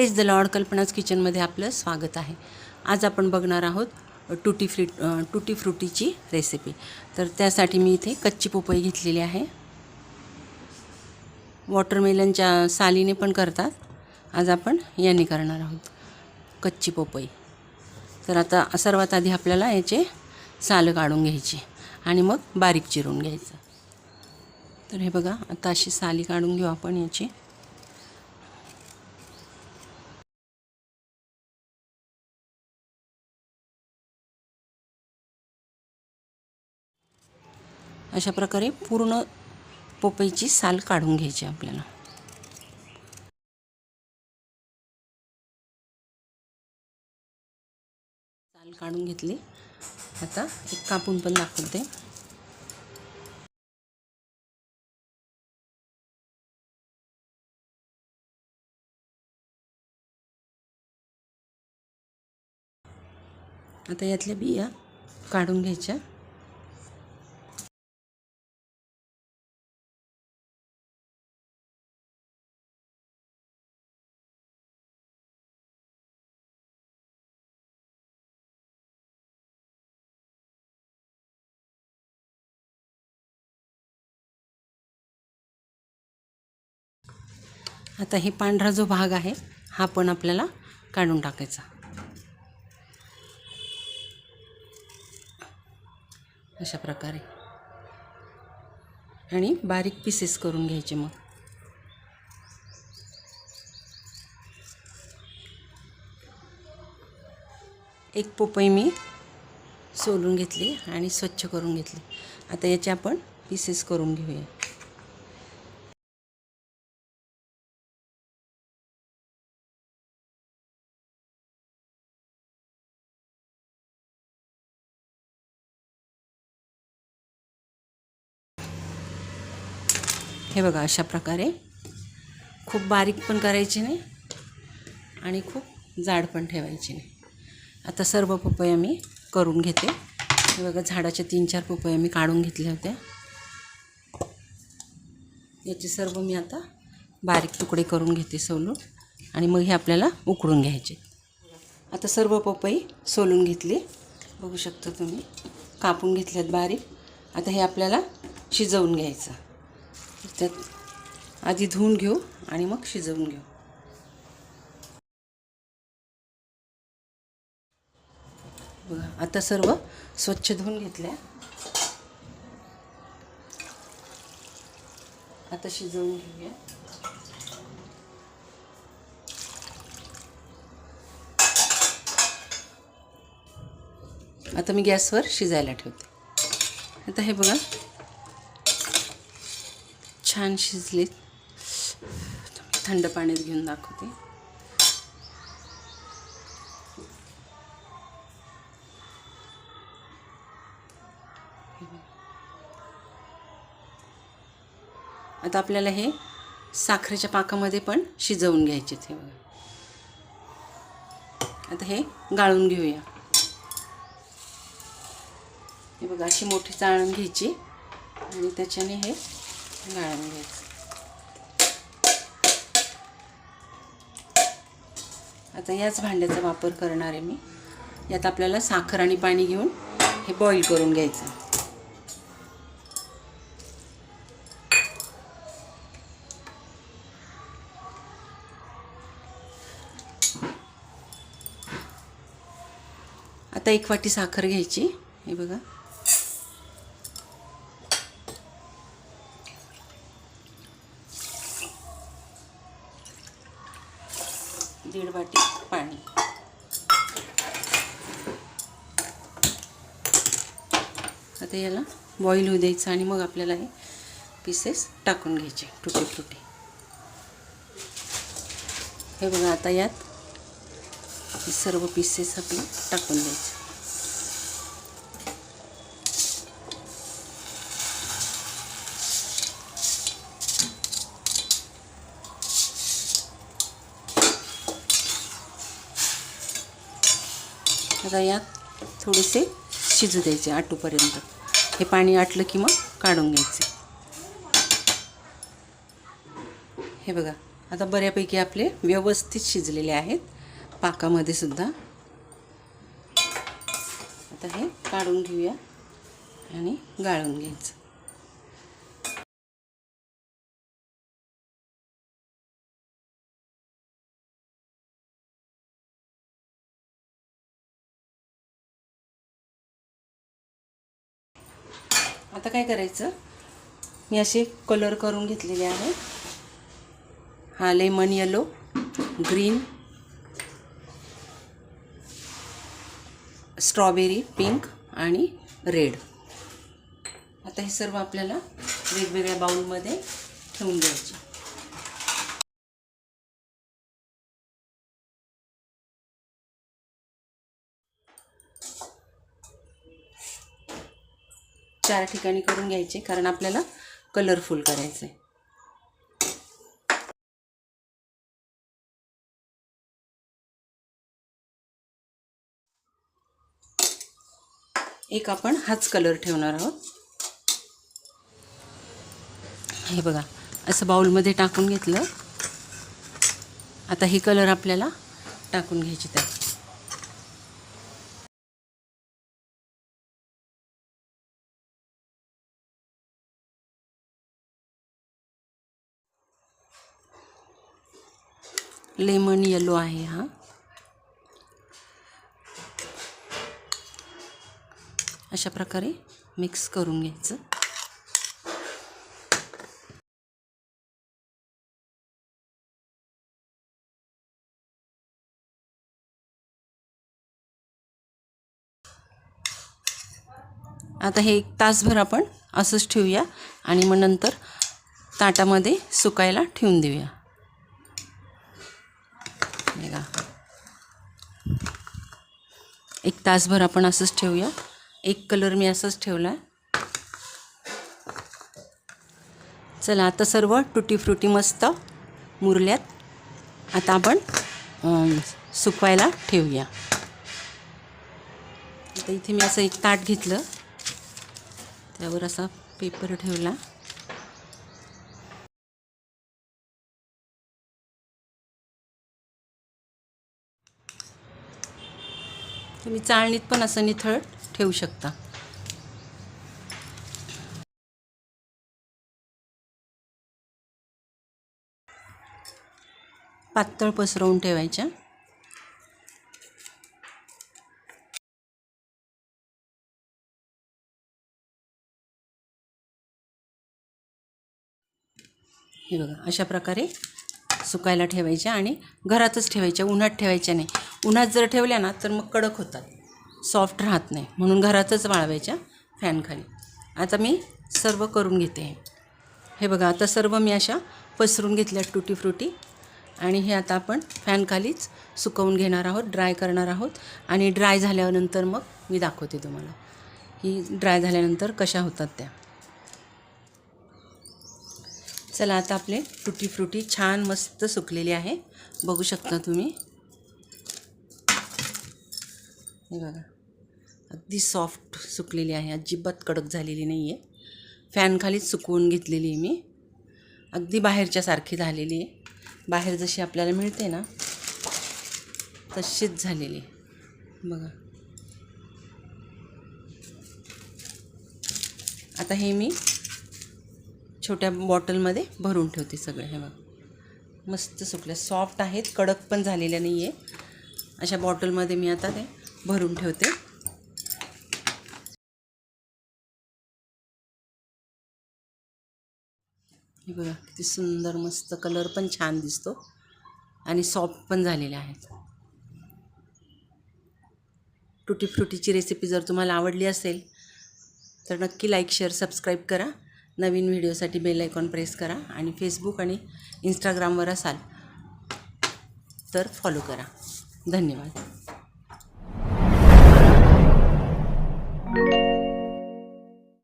Press the Lord कल्पनाच किचनमध्ये आपलं स्वागत आहे. आज आपण बघणार आहोत टुटी फ्री टुटी फ्रुटीची रेसिपी तर त्यासाठी मी इथे कच्ची पोपई घेतलेली आहे. वॉटरमेलनच्या सालीने पण करतात. आज आपण याने करणार आहोत कच्ची पोपई. तर आता सर्वात आधी आपल्याला याचे सालं काढून घ्यायची आणि मग बारीक चिरून घ्यायचं. तर हे बघा आता अशी साली काढून घेऊ आपण याची. अशा प्रकारे पूर्ण पोपईची साल काढून घ्यायची आपल्याला. साल काढून घेतली. आता एक कापून पण दाखवते. आता यातल्या बिया काढून घ्यायच्या. आता हे पांढरा जो भाग आहे हा पण आपल्याला काढून टाकायचा. अशा प्रकारे. आणि बारीक पीसेस करून घ्यायचे मग. एक पोपई मी सोलून घेतली आणि स्वच्छ करून घेतली. आता याचे आपण पीसेस करून घेऊया. हे बघा अशा प्रकारे. खूप बारीक पण करायची नाही आणि खूप जाड पण ठेवायची नाही. आता सर्व पपया मी करून घेते. हे बघा झाडाच्या तीन चार पपया मी काढून घेतल्या होत्या याचे सर्व मी आता बारीक तुकडे करून घेते सोलून आणि मग हे आपल्याला उकडून घ्यायचे. आता सर्व पपई सोलून घेतली. बघू शकता तुम्ही कापून घेतल्यात बारीक. आता हे आपल्याला शिजवून घ्यायचं. त्यात आधी धुवून घेऊ आणि मग शिजवून घेऊ. बघा आता सर्व स्वच्छ धुवून घेतल्या. आता शिजवून घेऊया. आता मी गॅसवर शिजायला ठेवते. आता हे बघा छान शिजलीत. थंड पाण्यात घेऊन दाखवते. आता आपल्याला हे साखरेच्या पाकामध्ये पण शिजवून घ्यायचे ते बघा. आता हे गाळून घेऊया. हे बघा अशी मोठी चाळण घ्यायची. आणि त्याच्याने हे गाळून घ्यायचं आता याच भांड्याचा वापर करणार आहे मी. यात आपल्याला साखर आणि पाणी घेऊन हे बॉईल करून घ्यायचं. आता एक वाटी साखर घ्यायची. हे बघा. दीड वाटी पाणी. आता याला बॉईल होऊ द्यायचं आणि मग आपल्याला हे पीसेस टाकून घ्यायचे तुटे तुटे. हे बघा आता यात सर्व पीसेस आपले टाकून द्यायचे. आता यात थोडेसे शिजू द्यायचे आटूपर्यंत. हे पाणी आटलं की मग काढून घ्यायचे. हे बघा आता बऱ्यापैकी आपले व्यवस्थित शिजलेले आहेत. पाकामध्ये सुद्धा. आता हे काढून घेऊया आणि गाळून घ्यायचं. आता काय करायचं? मी असे कलर करून घेतलेले आहे. हा lemon yellow green strawberry pink आणि रेड आता हे सर्व आपल्याला वेगवेगळ्या बाउलमध्ये ठेवून द्यायचे. चार ठिकाणी करून घ्यायचे कारण आपल्याला कलरफुल करायचं आहे एक आपण हाच कलर ठेवणार आहोत. हे बघा असं बाउलमध्ये टाकून घेतलं. आता हे कलर आपल्याला टाकून घ्यायचे त्यात. लेमन येलो आहे हा. अशा प्रकारे मिक्स करून घ्यायचं. आता हे एक तासभर आपण असंच ठेवूया आणि मग नंतर ताटामध्ये सुकायला ठेवून देऊया बघा एक तासभर आपण असंच ठेवूया. एक कलर मी असंच ठेवला आहे चला आता सर्व टुटी फ्रुटी मस्त मुरल्यात. आता आपण सुकवायला ठेवूया. आता इथे मी असं एक ताट घेतलं. त्यावर असा पेपर ठेवला. तुम्ही चाळणीत पण असं निथळ ठेवू शकता. पातळ पसरवून ठेवायच्या. हे बघा अशा प्रकारे सुकायला ठेवायच्या आणि घरातच ठेवायच्या उन्हात ठेवायच्या नाही. उन्हात जर ठेवल्या ना तर मग कडक होतात. सॉफ्ट राहत नाही. म्हणून घरातच वाळवायच्या फॅनखाली आता मी सर्व करून घेते हे. बघा आता सर्व मी अशा पसरून घेतल्या टुटी फ्रुटी. आणि हे आता आपण फॅनखालीच सुकवून घेणार आहोत ड्राय करणार आहोत. आणि ड्राय झाल्यानंतर मग मी दाखवते तुम्हाला. की ड्राय झाल्यानंतर कशा होतात त्या. चला आता आपले टुटी फ्रुटी छान मस्त सुकलेली आहे. बघू शकता तुम्ही. हे बघा. अगदी सॉफ्ट सुकलेली आहे. अजिबात कडक झालेली नाही आहे फॅनखालीच सुकवून घेतलेली आहे मी. अगदी बाहेरच्यासारखी झालेली आहे. बाहेर जशी आपल्याला मिळते ना तशीच झालेली आहे. बघा. आता हे मी छोट्या बॉटलमध्ये भरून ठेवते सगळं हे बघ. मस्त सुकले सॉफ्ट आहेत कडक पण झालेल्या नाही आहे अशा बॉटलमध्ये मी आता ते भरून ठेवते. हे बघा किती सुंदर मस्त कलर पण छान दिसतो. आणि सॉफ्ट पण झालेले आहेत. टुटी फ्रुटीची रेसिपी जर तुम्हाला आवडली असेल तर नक्की लाईक शेअर सबस्क्राईब करा. नवीन व्हिडिओसाठी बेल आयकॉन प्रेस करा आणि फेसबुक आणि इंस्टाग्रामवर असाल तर फॉलो करा. धन्यवाद.